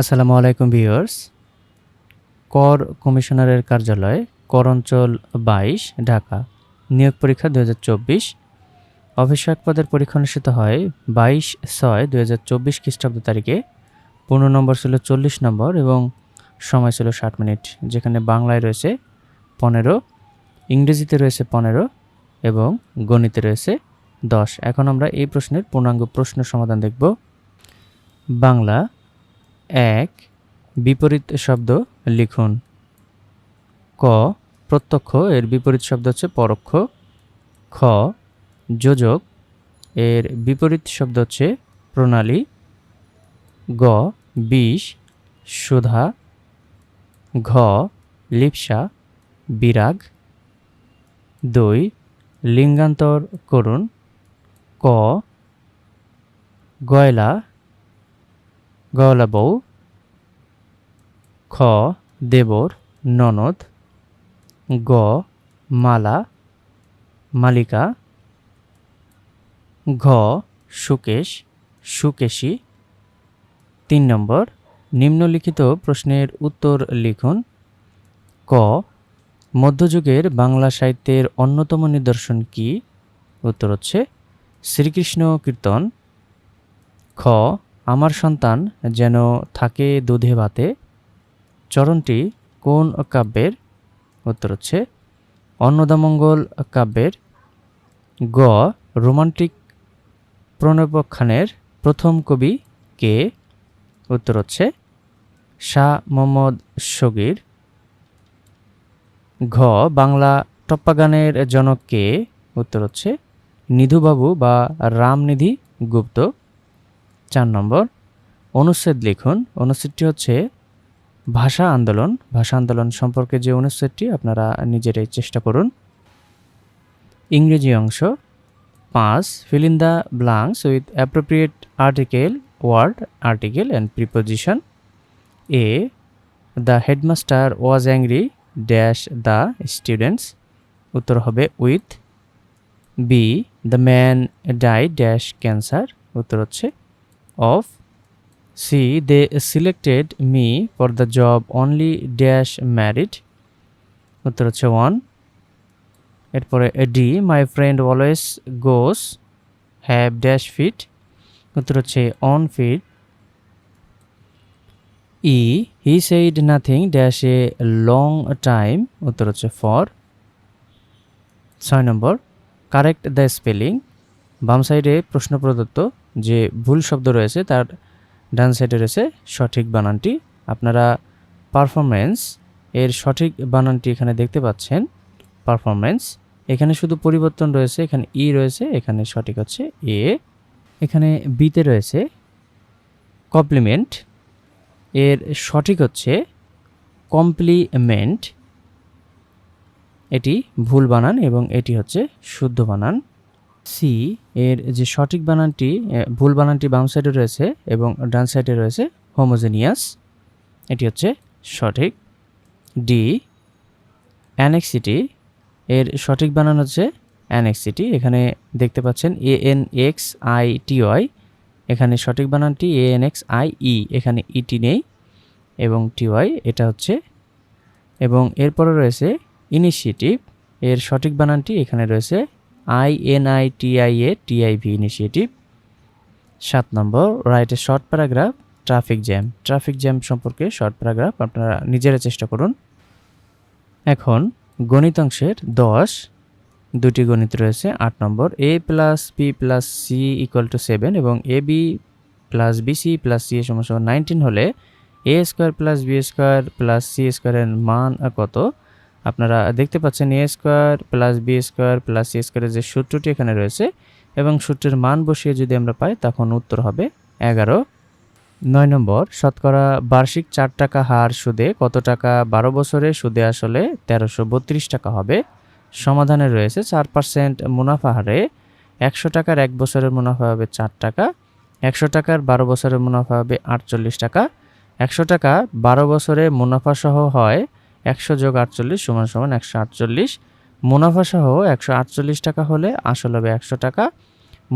আসসালামু আলাইকুম ভিউয়ার্স। কর কমিশনারের কার্যালয় কর অঞ্চল বাইশ, ঢাকা। নিয়োগ পরীক্ষা দু হাজার চব্বিশ। অফিসক পদের পরীক্ষা অনুষ্ঠিত হয় বাইশ ছয় দু হাজার চব্বিশ খ্রিস্টাব্দ তারিখে। পূর্ণ নম্বর ছিল চল্লিশ নম্বর এবং সময় ছিল ষাট মিনিট, যেখানে বাংলায় রয়েছে পনেরো, ইংরেজিতে রয়েছে পনেরো এবং গণিতে রয়েছে দশ। এখন আমরা এই প্রশ্নের পূর্ণাঙ্গ প্রশ্ন সমাধান দেখব। বাংলা এক, বিপরীত শব্দ লিখুন। ক, প্রত্যক্ষ, এর বিপরীত শব্দ হচ্ছে পরোক্ষ। খ, যোজক, এর বিপরীত শব্দ হচ্ছে প্রণালী। গ, বিষ, সুধা। ঘ, লিপসা, বিরাগ। দুই, লিঙ্গান্তর করুন। ক, গয়লা গয়লা বউ খ, দেবর, ননদ, গ, মালা, মালিকা, ঘ, সুকেশ, সুকেশী। তিন নম্বর, নিম্নলিখিত প্রশ্নের উত্তর লিখুন। ক, মধ্যযুগের বাংলা সাহিত্যের অন্যতম নিদর্শন কি? উত্তর হচ্ছে শ্রীকৃষ্ণ কীর্তন। খ আমার সন্তান যেন থাকে দুধে ভাতে। চরণটি কোন কাব্যের? উত্তর হচ্ছে অন্নদামঙ্গল কাব্যের। গ রোমান্টিক প্রণয়োপাখ্যানের প্রথম কবি কে? উত্তর হচ্ছে শাহ মোহাম্মদ শগির। ঘ বাংলা টপ্পাগানের জনক কে? উত্তর হচ্ছে নিধুবাবু বা রামনিধি গুপ্ত। চার নম্বর, অনুচ্ছেদ লিখুন। অনুচ্ছেদটি হচ্ছে ভাষা আন্দোলন। ভাষা আন্দোলন সম্পর্কে যে অনুচ্ছেদটি, আপনারা নিজেরাই চেষ্টা করুন। ইংরেজি অংশ, পাঁচ fill in the blanks with appropriate article word article and preposition A the headmaster was angry dash the students উত্তর হবে with B the man die dash cancer উত্তর হচ্ছে of C they selected me for the job only dash married উত্তর হচ্ছে one এরপরে D my friend always goes have dash feet উত্তর হচ্ছে on feet E he said nothing dash a long time উত্তর হচ্ছে for ছয় নম্বর correct the spelling বাম সাইডে প্রশ্ন প্রদত্ত যে ভুল শব্দ রয়েছে তার ডান সাইডে রয়েছে সঠিক বানানটি। আপনারা পারফরমেন্স এর সঠিক বানানটি এখানে দেখতে পাচ্ছেন। পারফরমেন্স এখানে শুধু পরিবর্তন রয়েছে, এখানে ই রয়েছে, এখানে সঠিক হচ্ছে এ এখানে বিতে রয়েছে কমপ্লিমেন্ট এর সঠিক হচ্ছে কমপ্লিমেন্ট এটি ভুল বানান এবং এটি হচ্ছে শুদ্ধ বানান। সি এর যে সঠিক বানানটি ভুল বানানটি বাম সাইডে রয়েছে এবং ডান সাইডে রয়েছে হোমোজেনিয়াস এটি হচ্ছে সঠিক। ডি অ্যানেক্সিটি এর সঠিক বানান হচ্ছে অ্যানেক্সিটি এখানে দেখতে পাচ্ছেন A N X I T Y. এখানে সঠিক বানানটি A N X I E. এখানে ইটি নেই এবং টি ওয়াই, এটা হচ্ছে। এবং এরপরে রয়েছে ইনিশিয়েটিভ এর সঠিক বানানটি এখানে রয়েছে I N I T I A T I V initiative সাত নম্বর write short paragraph traffic jam traffic jam সম্পর্কে শর্ট প্যারাগ্রাফ আপনারা নিজেরা চেষ্টা করুন। এখন, গণিতাংশের দশ, দুটি গণিত রয়েছে, আট নম্বর A plus P plus C equal to seven এবং A B plus BC plus C এর সমস্যা নাইনটিন হলে A square plus B square plus C স্কোয়ারের মান কত? আপনারা দেখতে পাচ্ছেন A square plus B square plus C স্কোয়ারের যে সূত্রটি এখানে রয়েছে এবং সূত্রের মান বসিয়ে যদি আমরা পাই, তখন উত্তর হবে এগারো। নয় নম্বর, শতকরা বার্ষিক চার টাকা হার সুদে কত টাকা বারো বছরে সুদে আসলে তেরোশো বত্রিশ টাকা হবে। সমাধানে রয়েছে চার পার্সেন্ট মুনাফা হারে একশো টাকার এক বছরের মুনাফা হবে চার টাকা, একশো টাকার বারো বছরের মুনাফা হবে আটচল্লিশ টাকা, একশো টাকা বারো বছরে মুনাফা সহ হয় একশো যোগ আটচল্লিশ সমান সমান একশো আটচল্লিশ। মুনাফা সহ একশো আটচল্লিশ টাকা হলে আসল হবে একশো টাকা।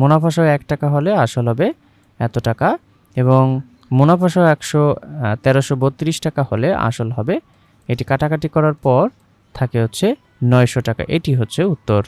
মুনাফা সহ এক টাকা হলে আসল হবে এত টাকা। এবং মুনাফাসহ একশো তেরোশো বত্রিশ টাকা হলে আসল হবে। এটি কাটাকাটি করার পর থাকে হচ্ছে নয়শো টাকা। এটি হচ্ছে উত্তর।